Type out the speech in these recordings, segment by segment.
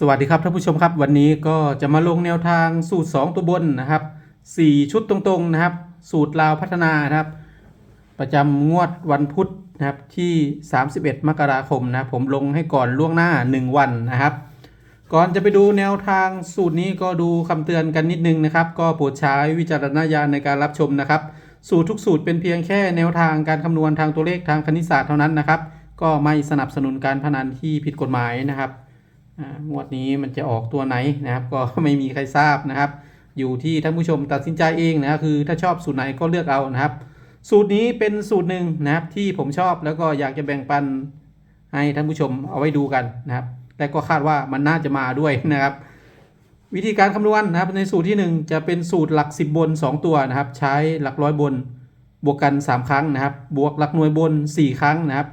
สวัสดีครับท่านผู้ชมครับ วันนี้ก็จะมาลงแนวทางสูตร 2 ตัวบนนะครับ 4 ชุดตรงๆนะครับ สูตรลาวพัฒนานะครับ ประจำงวดวันพุธนะครับที่ 31 มกราคมนะผมลงให้ก่อนล่วงหน้า 1 วันนะครับ ก่อนจะไปดูแนวทางสูตรนี้ก็ดูคำเตือนกันนิดนึงนะครับ ก็โปรดใช้วิจารณญาณในการรับชมนะครับ สูตรทุกสูตรเป็นเพียงแค่แนวทางการคำนวณทางตัวเลขทางคณิตศาสตร์เท่านั้นนะครับ ก็ไม่สนับสนุนการพนันที่ผิดกฎหมายนะครับ งวดนี้มันจะออกตัวไหนนะครับ ก็ไม่มีใครทราบนะครับ อยู่ที่ท่านผู้ชมตัดสินใจเองนะค,คือถ้าชอบสูตรไหนก็เลือกเอานะครับ สูตรนี้เป็นสูตรหนึ่งนะครับที่ผมชอบแล้วก็อยากจะแบ่งปันให้ท่านผู้ชมเอาไว้ดูกันนะครับและก็คาดว่ามันน่าจะมาด้วยนะครับ วิธีการคำนวณนะครับในสูตรที่ 1 จะเป็นสูตรหลัก 10 บน 2 ตัวนะครับ ใช้หลักร้อยบน บวกกัน 3 ครั้งนะครับ บวกหลักหน่วยบน 4 ครั้งนะครับ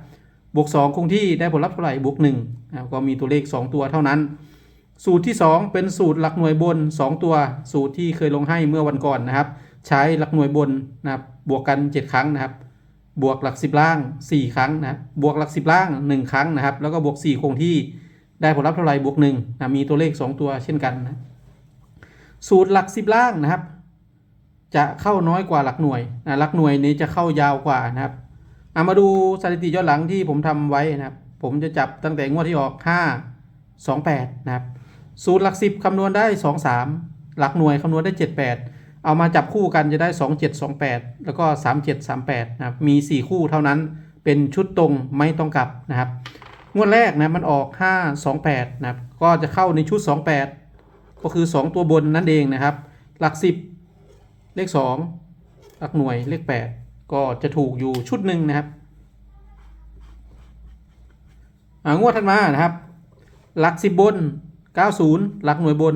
บวก 2 คงที่ได้ผลลัพธ์เท่าไหร่บวก1นะก็มีตัวเลข 2 ตัวเท่านั้น สูตรที่ 2 เป็นสูตรหลักหน่วยบน 2 ตัว สูตรที่เคยลงให้เมื่อวันก่อนนะครับ ใช้หลักหน่วยบนนะครับบวกกัน 7 ครั้งนะครับ บวกหลัก 10 ล่าง 4 ครั้งนะครับบวกหลัก 10 ล่าง 1 ครั้งนะครับ แล้วก็บวก 4 คงที่ได้ผลลัพธ์เท่าไหร่บวก1นะมีตัวเลข 2 ตัวเช่นกันนะสูตรหลัก 10 ล่างนะครับ จะเข้าน้อยกว่าหลักหน่วยนะหลักหน่วยนี้จะเข้ายาวกว่านะครับ อามาดูสถิติย้อนหลังที่ผมทำไว้นะครับ ผมจะจับตั้งแต่งวดที่ออก 5 2 8 นะครับ สูตรหลัก 10 คำนวณได้ 2 3 หลักหน่วยคำนวณได้ 7 8 เอามาจับคู่กันจะได้ 2 7 2 8 แล้วก็ 3 7 3 8 นะครับ มี 4 คู่เท่านั้นเป็นชุดตรงไม่ต้องกลับนะครับ งวดแรกนะมันออก 5 2 8 นะครับ ก็จะเข้าในชุด 2 8 ก็คือ 2 ตัวบนนั่นเองนะครับ หลัก 10 เลข 2 หลักหน่วยเลข 8 ก็จะถูกอยู่ชุดหนึ่งนะครับงวดถัดมานะครับ หลัก10บน 90 หลักหน่วยบน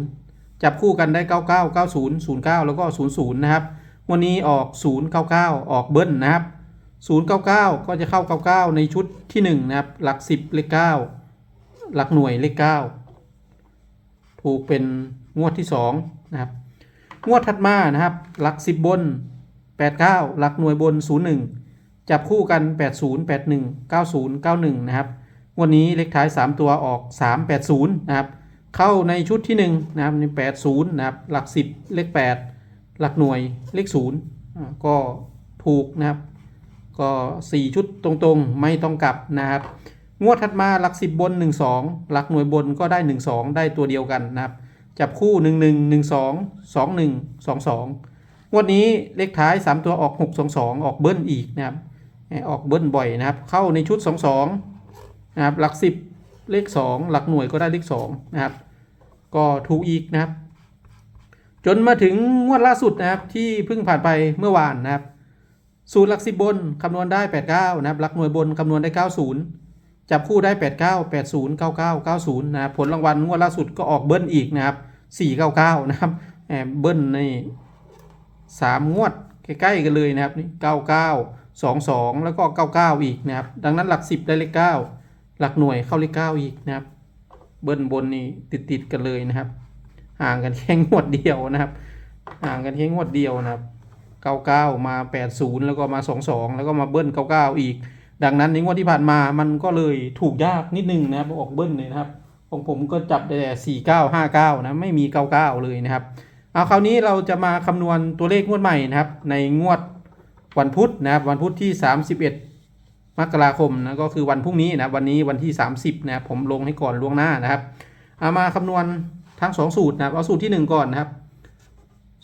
90 จับคู่กันได้ 99 90 09 แล้วก็ 00 นะครับ วันนี้ออก 099 ออกเบิ้ลนะครับ 099 ก็จะเข้า 99 ในชุดที่ 1 นะครับ หลัก 10 เลข 9 หลักหน่วยเลข 9 ถูกเป็นงวดที่ 2 นะครับ งวดถัดมานะครับ หลัก 10 บน 89 หลักหน่วยบน 01 จับคู่กัน 80 81 90 91 นะครับ วันนี้เลขท้าย 3 ตัวออก 380 นะครับ เข้าในชุดที่ 1 นะครับใน80 นะครับ หลัก 10 เลข 8 หลักหน่วยเลข 0 ก็ถูกนะครับ ก็ 4 ชุดตรงๆ ไม่ต้องกลับนะครับ งวดถัดมาหลัก 10 บน 12 หลักหน่วยบนก็ได้ 12 ได้ตัวเดียวกันนะครับ จับคู่ 1 1 1 2 2 1 2 2 งวดนี้เลขท้าย 3 ตัวออก 6 2 2 ออกเบิ้ลอีกนะครับออออกเบิ้ลบ่อยนะครับ เข้าในชุด 2 2นะครับ หลัก 10 เลข 2 หลักหน่วยก็ได้เลข2นะครับ ก็ถูกอีกนะครับ จนมาถึงงวดล่าสุดนะครับที่เพิ่งผ่านไปเมื่อวานนะครับ สูตรหลัก 10 บนคำนวณได้ 89 นะครับ หลักหน่วยบนคำนวณได้ 90 จับคู่ได้ 89 80 99 90 นะครับ ผลรางวัลงวดล่าสุดก็ออกเบิ้ลอีกนะครับ 499 นะครับ แอบเบิ้ลใน 3 งวดใกล้ๆกันเลยนะครับนี่99 22แล้วก็99อีกนะครับ ดังนั้นหลัก10ได้เลข9หลักหน่วยเข้าเลข9อีกนะครับ เบิ้ลบนนี่ติดๆกันเลยนะครับ ห่างกันแค่งวดเดียวนะครับ ห่างกันแค่งวดเดียวนะครับ99มา80แล้วก็มา22แล้วก็มาเบิ้ล99อีก ดังนั้นในงวดที่ผ่านมามันก็เลยถูกยากนิดนึงนะครับออกเบิ้ลเลยนะครับของผมก็จับได้แต่49 59นะไม่มี99เลยนะครับ เอาคราวนี้เราจะมาคำนวณตัวเลขงวดใหม่นะครับ ในงวดวันพุธนะครับ วันพุธที่ 31 มกราคมนะก็คือวันพรุ่งนี้นะวันนี้วันที่ 30นะครับผมลงให้ก่อนล่วงหน้านะครับเอามาคำนวณทั้ง 2 สูตรนะครับเอาสูตรที่ 1 ก่อนนะครับ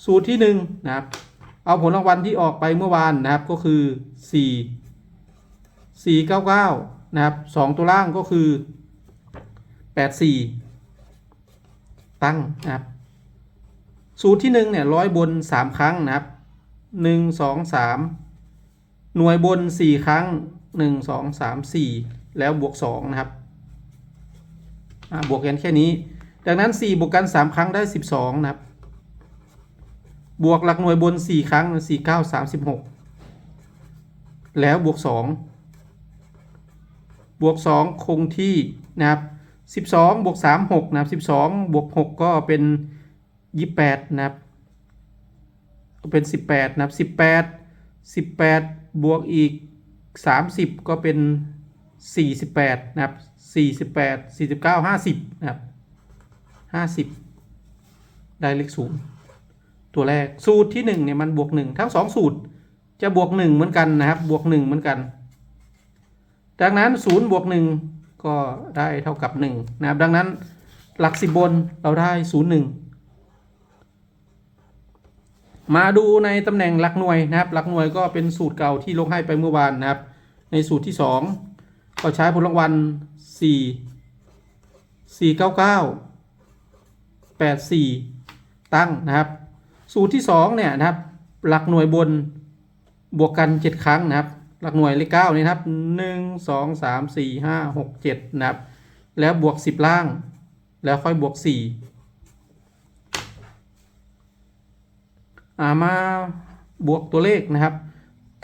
สูตรที่1นะครับเอาผลรางวัลที่ออกไปเมื่อวานนะครับก็คือ 4 499นะครับ2ตัวล่างก็คือ 84 ตั้งนะครับ สูตรที่1เนี่ยร้อยบน 3 ครั้งนะครับ 1 2 3 หน่วยบน 4 ครั้ง 1 2 3 4 แล้วบวก 2 นะครับบวกกันแค่นี้ ดังนั้น 4 บวกกัน 3 ครั้งได้ 12 นะครับ บวกหลักหน่วยบน 4 ครั้ง 4 9 36 แล้วบวก 2 บวก 2 คงที่นะครับ 12 บวก 3 6 นะครับ 12 บวก 6 ก็เป็น 28นะครับก็เป็น18นะครับ18 18บแปดบวกอีก30ก็เป็น48นะครับ48 49 50นะครับห้าสิบได้เลขศูนย์ตัวแรกสูตรที่หนึ่งเนี่ยมันบวกหนึ่งทั้งสองสูตรจะบวกหนึ่งเหมือนกันนะครับบวกหนึ่งเหมือนกัน ดังนั้นศูนย์บวกหนึ่งก็ได้เท่ากับหนึ่งนะครับดังนั้นหลักสิบบนเราได้ศูนย์หนึ่ง มาดูในตำแหน่งหลักหน่วยนะครับหลักหน่วยก็เป็นสูตรเก่าที่ลงให้ไปเมื่อวานนะครับ ในสูตรที่ 2 ก็ใช้ผลรางวัล 4 499 84 ตั้งนะครับ สูตรที่ 2 เนี่ยนะครับ หลักหน่วยบนบวกกัน 7 ครั้งนะครับ หลักหน่วยเลขเก้านี่ครับ 1 2 3 4 5 6 7 นะครับ แล้วบวก 10 ล่าง แล้วค่อยบวก 4 มาบวกตัวเลขนะครับ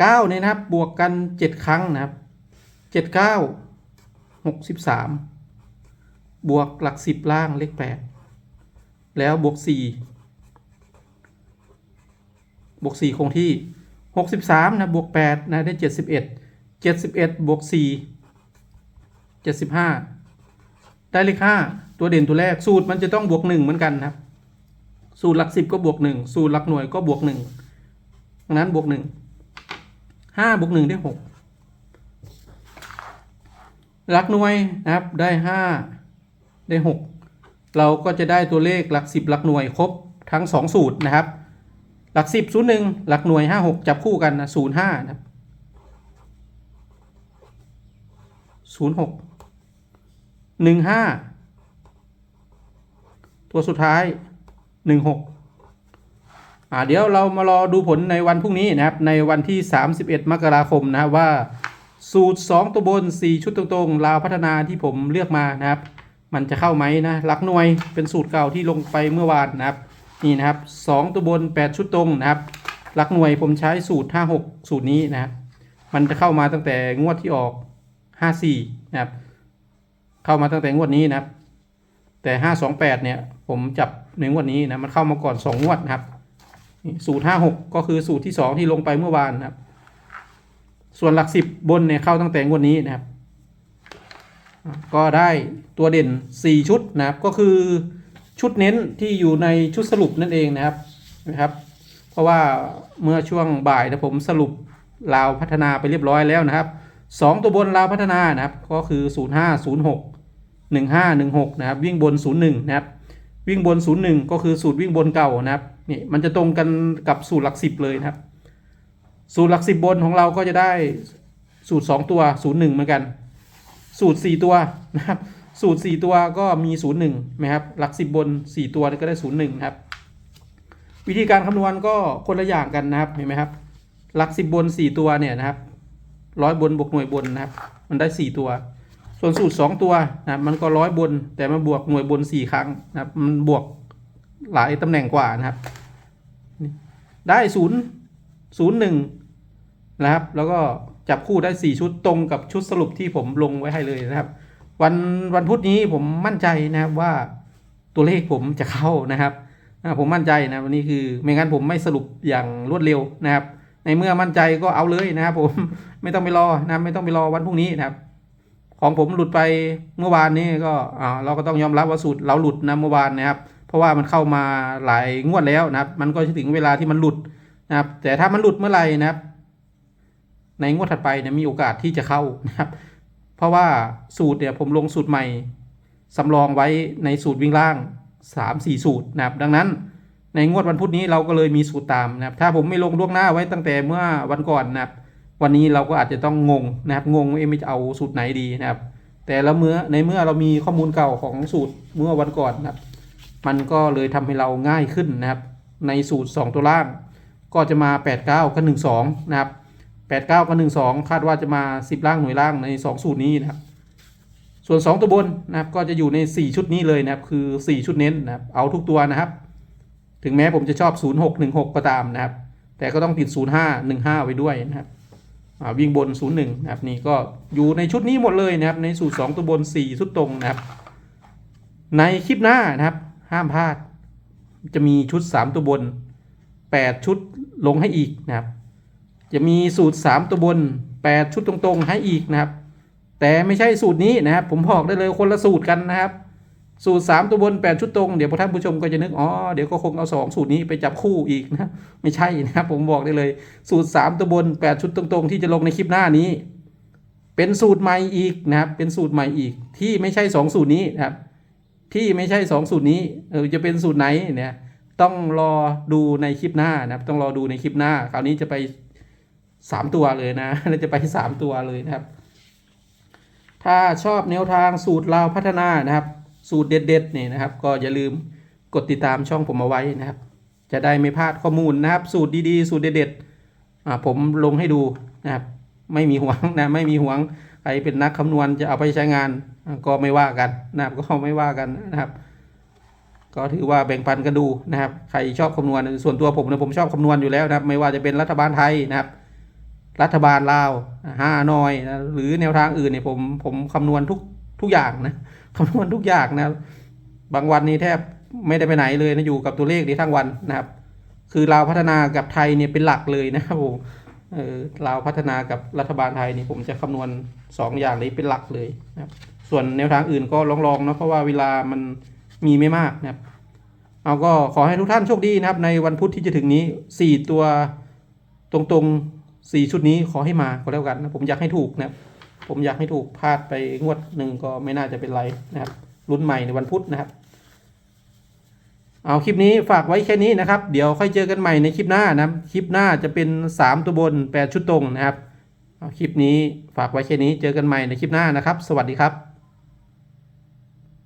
เก้าเนี่ยนะครับบวกกันเจ็ดครั้งนะครับเจ็ดเก้าหกสิบสามบวกหลักสิบล่างเลขแปดแล้วบวกสี่บวกสี่คงที่หกสิบสามนะบวกแปดนะ ได้เจ็ดสิบเอ็ดเจ็ดสิบเอ็ดบวกสี่เจ็ดสิบห้าได้เลขห้าตัวเด่นตัวแรกสูตรมันจะต้องบวกหนึ่งเหมือนกันนะครับ สูตรหลักสิบก็บวกหนึ่งสูตรหลักหน่วยก็บวกหนึ่งดังนั้นบวกหนึ่งห้าบวกหนึ่งได้หกหลักหน่วยนะครับได้ห้าได้หกเราก็จะได้ตัวเลขหลักสิบหลักหน่วยครบทั้งสองสูตรนะครับ หลักสิบศูนย์หนึ่งหลักหน่วยห้าหกจับคู่กันนะศูนย์ห้านะครับศูนย์หกหนึ่งห้าตัวสุดท้าย หนึ่งหกอ่าเดี๋ยวเรามารอดูผลในวันพรุ่งนี้นะครับ ในวันที่ 31 มกราคมนะครับว่าสูตร 2 ตัวบน 4 ชุดตรงๆลาวพัฒนาที่ผมเลือกมานะครับ มันจะเข้าไหมนะหลักหน่วยเป็นสูตรเก่าที่ลงไปเมื่อวานนะครับ นี่นะครับ 2 ตัวบน 8 ชุดตรงนะครับหลักหน่วยผมใช้สูตร 56 สูตรนี้นะครับมันจะเข้ามาตั้งแต่งวดที่ออก 54 นะครับ เข้ามาตั้งแต่งวดนี้นะครับ แต่ 528 เนี่ยผมจับ ในงวดนี้นะมันเข้ามาก่อน2งวดนะครับสูตร56ก็คือสูตรที่2ที่ลงไปเมื่อวานนะครับ ส่วนหลัก10บนเนี่ยเข้าตั้งแต่งวดนี้นะครับ ก็ได้ตัวเด่น4ชุดนะครับ ก็คือชุดเน้นที่อยู่ในชุดสรุปนั่นเองนะครับนะครับ เพราะว่าเมื่อช่วงบ่ายนะผมสรุปลาวพัฒนาไปเรียบร้อยแล้วนะครับ2ตัวบนลาวพัฒนานะครับ ก็คือ 05 06 1516 นะครับ วิ่งบน 01 นะครับ วิ่งบน 01 ก็คือสูตรวิ่งบนเก่านะครับนี่มันจะตรงกันกับสูตรหลัก 10 เลยนะครับ สูตรหลัก 10 บนของเราก็จะได้สูตร 2 ตัว 01 เหมือนกัน สูตร 4 ตัวนะครับสูตร 4 ตัวก็มี 01นะครับหลัก 10 บน 4 ตัวก็ได้ 01นะครับวิธีการคำนวณก็คนละอย่างกันนะครับเห็นไหมครับ หลัก 10 บน 4 ตัวเนี่ยนะครับร้อยบนบวกหน่วยบนนะครับ มันได้ 4 ตัว ส่วนสูตร 2 ตัวนะมันก็ร้อยบน แต่มันบวกหน่วยบน 4 ครั้งนะครับมันบวกหลายตำแหน่งกว่านะครับ ได้ศูนย์ศูนย์หนึ่งนะครับ แล้วก็จับคู่ได้ 4 ชุดตรงกับชุดสรุปที่ผมลงไว้ให้เลยนะครับ วันวันพุธนี้ผมมั่นใจนะครับว่าตัวเลขผมจะเข้านะครับผมมั่นใจนะวันนี้คือไม่งั้นผมไม่สรุปอย่างรวดเร็วนะครับ ในเมื่อมั่นใจก็เอาเลยนะครับผมไม่ต้องไปรอนะไม่ต้องไปรอวันพรุ่งนี้นะครับ ของผมหลุดไปเมื่อวานนี้ก็อ่าเราก็ต้องยอมรับว่าสูตรเราหลุดนะเมื่อวานนะครับ เพราะว่ามันเข้ามาหลายงวดแล้วนะครับ มันก็จะถึงเวลาที่มันหลุดนะครับ แต่ถ้ามันหลุดเมื่อไหร่นะครับ ในงวดถัดไปเนี่ยมีโอกาสที่จะเข้านะครับ เพราะว่าสูตรเนี่ยผมลงสูตรใหม่สำรองไว้ในสูตรวิ่งล่าง 3 4 สูตรนะครับ ดังนั้นในงวดวันพุธนี้เราก็เลยมีสูตรตามนะครับ ถ้าผมไม่ลงล่วงหน้าไว้ตั้งแต่เมื่อวันก่อนนะครับ วันนี้เราก็อาจจะต้องงงนะครับงงว่าเอ๊ะไม่จะเอาสูตรไหนดีนะครับ แต่แล้วเมื่อในเมื่อเรามีข้อมูลเก่าของสูตรเมื่อวันก่อนนะครับ มันก็เลยทำให้เราง่ายขึ้นนะครับ ในสูตร 2 ตัวล่าง ก็จะมา 8 9กับ1 2 นะครับ 8 9กับ1 2 คาดว่าจะมา 10 ล่างหน่วยล่างใน 2 สูตรนี้นะครับ ส่วน 2 ตัวบนนะครับก็จะอยู่ใน 4 ชุดนี้เลยนะครับ คือ 4 ชุดเน้นนะครับเอาทุกตัวนะครับ ถึงแม้ผมจะชอบ 0 6 1 6 ก็ตามนะครับ แต่ก็ต้องติด 0 5 1 5 ไว้ด้วยนะครับ วิ่งบน 0 1นะครับนี่ก็อยู่ในชุดนี้หมดเลยนะครับในสูตร 2 ตัวบน 4 ชุดตรงนะครับ ในคลิปหน้านะครับห้ามพลาด จะมีชุด 3 ตัวบน 8 ชุดลงให้อีกนะครับ จะมีสูตร 3 ตัวบน 8 ชุดตรงๆให้อีกนะครับ แต่ไม่ใช่สูตรนี้นะครับ ผมบอกได้เลยคนละสูตรกันนะครับ สูตร 3 ตัวบน 8 ชุดตรง เดี๋ยวพอท่านผู้ชมก็จะนึก อ๋อ เดี๋ยวก็คงเอา 2 สูตรนี้ไปจับคู่อีกนะ ไม่ใช่นะครับ ผมบอกได้เลย สูตร 3 ตัวบน 8 ชุดตรงๆ ที่จะลงในคลิปหน้านี้ เป็นสูตรใหม่อีกนะครับ เป็นสูตรใหม่อีก ที่ไม่ใช่ 2 สูตรนี้นะครับ ที่ไม่ใช่ 2 สูตรนี้ เออ จะเป็นสูตรไหนเนี่ย ต้องรอดูในคลิปหน้านะครับ ต้องรอดูในคลิปหน้า คราวนี้จะไป 3 ตัวเลยนะแล้วจะไป 3 ตัวเลยนะครับ ถ้าชอบแนวทางสูตรเราพัฒนานะครับ สูตรเด็ดๆนี่นะครับ ก็อย่าลืมกดติดตามช่องผมเอาไว้นะครับ จะได้ไม่พลาดข้อมูลนะครับ สูตรดีๆ สูตรเด็ดๆผมลงให้ดูนะครับไม่มีหวงนะไม่มีหวงใครเป็นนักคำนวณจะเอาไปใช้งานก็ไม่ว่ากันนะครับก็ไม่ว่ากันนะครับ ก็ถือว่าแบ่งปันกันดูนะครับ ใครชอบคำนวณส่วนตัวผมนะผมชอบคำนวณอยู่แล้วนะครับ ไม่ว่าจะเป็นรัฐบาลไทยนะครับ รัฐบาลลาวห้านอยนะหรือแนวทางอื่นเนี่ยผมผมคำนวณทุกทุกอย่างนะ คำนวณทุกอย่างนะบางวันนี้แทบไม่ได้ไปไหนเลยนะอยู่กับตัวเลขนี้ทั้งวันนะครับ คือลาพัฒนากับไทยเนี่ยเป็นหลักเลยนะครับผมเออลาพัฒนากับรัฐบาลไทยนี่ผมจะคำนวณสองอย่างนี้เป็นหลักเลยนะครับ ส่วนแนวทางอื่นก็ลองๆเนาะเพราะว่าเวลามันมีไม่มากนะครับ เอาก็ขอให้ทุกท่านโชคดีนะครับ ในวันพุธที่จะถึงนี้สี่ตัวตรงๆสี่ชุดนี้ขอให้มาก็แล้วกันนะผมอยากให้ถูกนะครับ ผมอยากให้ถูกพลาดไปงวดหนึ่งก็ไม่น่าจะเป็นไรนะครับรุ่นใหม่ในวันพุธนะครับ เอาคลิปนี้ฝากไว้แค่นี้นะครับ เดี๋ยวค่อยเจอกันใหม่ในคลิปหน้านะครับคลิปหน้าจะเป็น 3 ตัวบน 8 ชุดตรงนะครับเอาคลิปนี้ฝากไว้แค่นี้เจอกันใหม่ในคลิปหน้านะครับ สวัสดีครับ